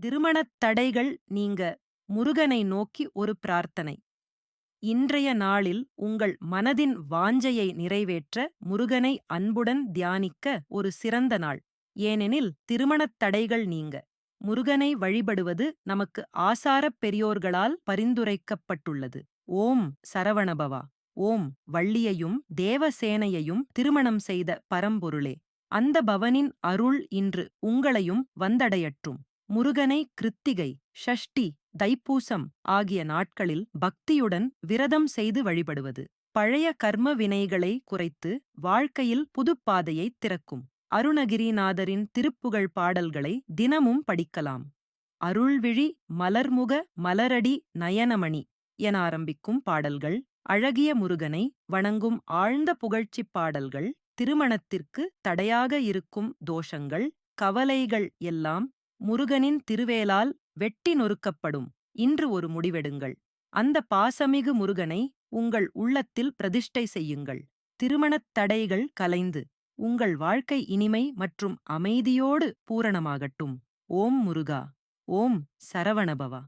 திருமணத் தடைகள் நீங்க முருகனை நோக்கி ஒரு பிரார்த்தனை. இன்றைய நாளில் உங்கள் மனதின் வாஞ்சையை நிறைவேற்ற முருகனை அன்புடன் தியானிக்க ஒரு சிறந்த நாள். ஏனெனில் திருமணத் தடைகள் நீங்க. முருகனை வழிபடுவது நமக்கு ஆசாரப் பெரியோர்களால் பரிந்துரைக்கப்பட்டுள்ளது. ஓம் சரவணபவா. ஓம் வள்ளியையும் தேவசேனையையும் திருமணம் செய்த பரம்பொருளே. அந்த பவனின் அருள் இன்று உங்களையும் வந்தடையற்றும். முருகனை கிருத்திகை ஷஷ்டி தைப்பூசம் ஆகிய நாட்களில் பக்தியுடன் விரதம் செய்து வழிபடுவது. பழைய கர்ம வினைகளை குறைத்து வாழ்க்கையில் புதுப்பாதையைத் திறக்கும். அருணகிரிநாதரின் திருப்புகழ் பாடல்களை தினமும் படிக்கலாம். அருள்விழி மலர்முக மலரடி நயனமணி என ஆரம்பிக்கும் பாடல்கள் அழகிய முருகனை வணங்கும் ஆழ்ந்த புகழ்ச்சிப் பாடல்கள் திருமணத்திற்கு தடையாக இருக்கும் தோஷங்கள் கவலைகள் எல்லாம் முருகனின் திருவேலால் வெட்டி நொறுக்கப்படும். இன்று ஒரு முடிவெடுங்கள். அந்த பாசமிகு முருகனை உங்கள் உள்ளத்தில் பிரதிஷ்டை செய்யுங்கள். திருமணத் தடைகள் கலைந்து உங்கள் வாழ்க்கை இனிமை மற்றும் அமைதியோடு பூரணமாகட்டும். ஓம் முருகா. ஓம் சரவணபவா.